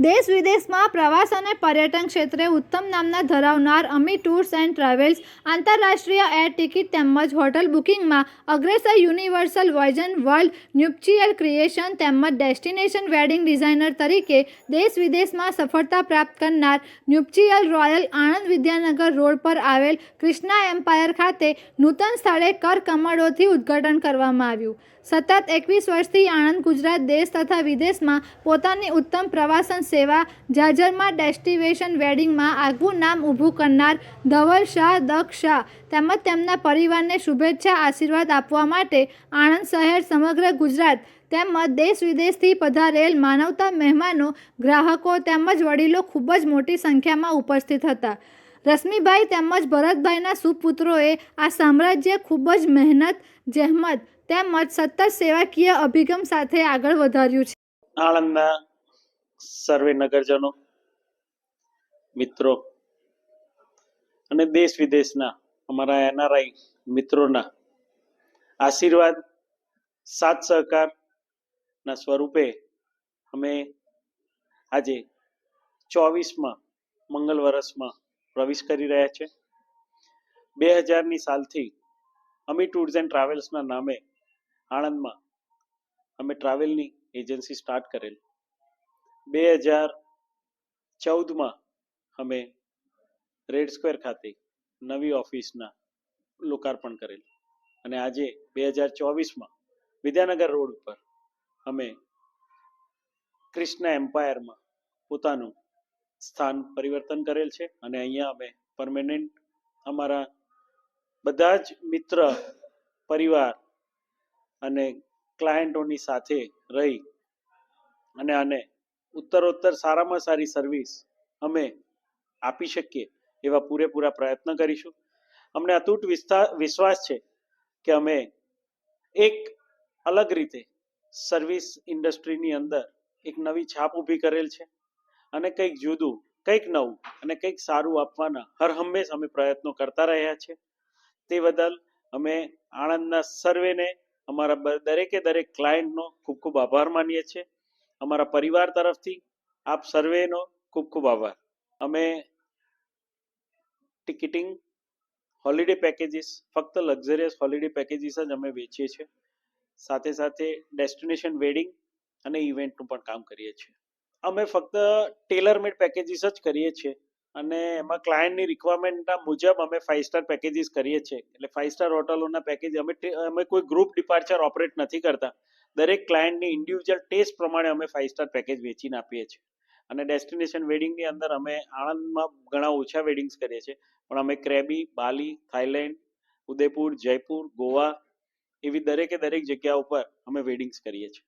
દેશ વિદેશમાં પ્રવાસ અને પર્યટન ક્ષેત્રે ઉત્તમ નામના ધરાવનાર અમી ટૂર્સ એન્ડ ટ્રાવેલ્સ, આંતરરાષ્ટ્રીય એર ટિકિટ તેમજ હોટલ બુકિંગમાં અગ્રેસર universal Voyzon world nuptial creation તેમજ ડેસ્ટિનેશન વેડિંગ ડિઝાઇનર તરીકે દેશ વિદેશમાં સફળતા પ્રાપ્ત કરનાર nuptial royal Anand Vidyanagar road પર આવેલ કૃષ્ણા એમ્પાયર ખાતે નૂતન સ્થળે કર કમળોથી ઉદ્ઘાટન કરવામાં આવ્યું. સતત એકવીસ વર્ષથી આણંદ ગુજરાત દેશ તથા વિદેશમાં પોતાની ઉત્તમ પ્રવાસન સેવા જાજરમાં ડેસ્ટિવેશન વેડિંગમાં આગવું નામ ઊભું કરનાર ધવલ શાહ દક્ષ શાહ તેમજ તેમના પરિવારને શુભેચ્છા, આશીર્વાદ આપવા માટે આણંદ શહેર સમગ્ર ગુજરાત તેમજ દેશ વિદેશથી પધારેલ માનવતા મહેમાનો, ગ્રાહકો તેમજ વડીલો ખૂબ જ મોટી સંખ્યામાં ઉપસ્થિત હતા. રશ્મિભાઈ તેમજ ભરતભાઈના સુપુત્રોએ આ સામ્રાજ્ય ખૂબ જ મહેનત, જહેમત તેમજ સતત સેવાકીય અભિગમ સાથે આગળ વધાર્યું છે. આણંદના સર્વે નગરજનો, મિત્રો અને દેશ વિદેશના અમારા એનઆરઆઈ મિત્રોના આશીર્વાદ, સાથ સહકારના સ્વરૂપે અમે આજે ચોવીસમાં મંગલ વર્ષમાં પ્રવેશ કરી રહ્યા છે. બે હજારની સાલથી અમી ટૂર્સ એન્ડ ટ્રાવેલ્સના નામે આણંદમાં અમે ટ્રાવેલની એજન્સી સ્ટાર્ટ કરેલ. બે હજાર ચૌદમાં અમે રેડ સ્ક્વેર ખાતે નવી ઓફિસના લોકાર્પણ કરેલ. અને આજે બે હજાર ચોવીસમાં વિદ્યાનગર રોડ ઉપર અમે કૃષ્ણ એમ્પાયરમાં પોતાનું સ્થાન પરિવર્તન કરેલ છે. અને અહીંયા અમે પરમેનન્ટ અમારા બધા જ મિત્ર પરિવાર અને ક્લાયન્ટોની સાથે રહી અને આને ઉત્તરોત્તર સારામાં સારી સર્વિસ અમે આપી શકીએ એવા પૂરેપૂરા પ્રયત્ન કરીશું. અમને અતૂટ વિશ્વાસ છે કે અમે એક અલગ રીતે સર્વિસ ઇન્ડસ્ટ્રીની અંદર એક નવી છાપ ઊભી કરેલ છે અને કંઈક જુદું, કંઈક નવું અને કંઈક સારું આપવાના હર હંમેશ અમે પ્રયત્નો કરતા રહ્યા છે. તે બદલ અમે આણંદના સર્વેને અમારા દરેકે દરેક ક્લાયન્ટનો ખૂબ ખૂબ આભાર માનીએ છીએ. અમારા પરિવાર તરફથી આપ સર્વેનો ખૂબ ખૂબ આભાર. અમે ટિકિટિંગ હોલિડે પેકેજીસ, ફક્ત લક્ઝરિયસ હોલિડે પેકેજીસ જ અમે વેચીએ છીએ. સાથે સાથે ડેસ્ટિનેશન વેડિંગ અને ઇવેન્ટનું પણ કામ કરીએ છીએ. અમે ફક્ત ટેલરમેડ પેકેજીસ જ કરીએ છીએ અને એમાં ક્લાયન્ટની રિક્વાયરમેન્ટના મુજબ અમે ફાઇવ સ્ટાર પેકેજીસ કરીએ છીએ. એટલે ફાઇવ સ્ટાર હોટલોના પેકેજ અમે અમે કોઈ ગ્રુપ ડિપાર્ચર ઓપરેટ નથી કરતા. દરેક ક્લાયન્ટની ઇન્ડિવિજ્યુઅલ ટેસ્ટ પ્રમાણે અમે ફાઇવ સ્ટાર પેકેજ વેચીને આપીએ છીએ. અને ડેસ્ટિનેશન વેડિંગની અંદર અમે આણંદમાં ઘણા ઓછા વેડિંગ્સ કરીએ છીએ. પણ અમે Krabi Bali Thailand Udaipur Jaipur Goa એવી દરેકે દરેક જગ્યા ઉપર અમે વેડિંગ્સ કરીએ છીએ.